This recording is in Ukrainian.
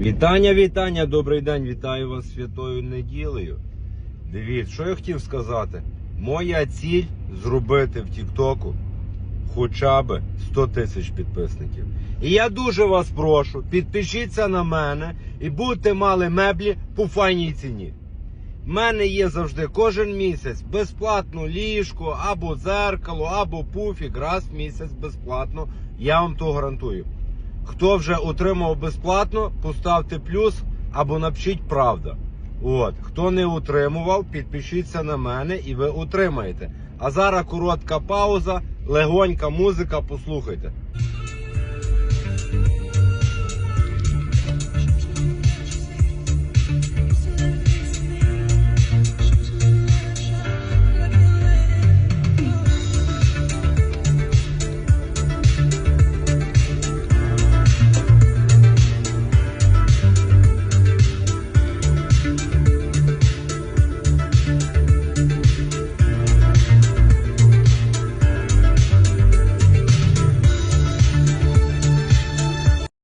Вітання, вітання, добрий день, вітаю вас святою неділею. Дивіться, що я хотів сказати. Моя ціль зробити в Тіктоку хоча б 100 тисяч підписників. І я дуже вас прошу, підпишіться на мене і будете мали меблі по файній ціні. В мене є завжди кожен місяць безплатно ліжко, або дзеркало, або пуфік, раз в місяць безплатно. Я вам то гарантую. Хто вже отримав безплатно, поставте плюс або напишіть правда. От. Хто не утримував, підпишіться на мене і ви отримаєте. А зараз коротка пауза, легонька музика, послухайте.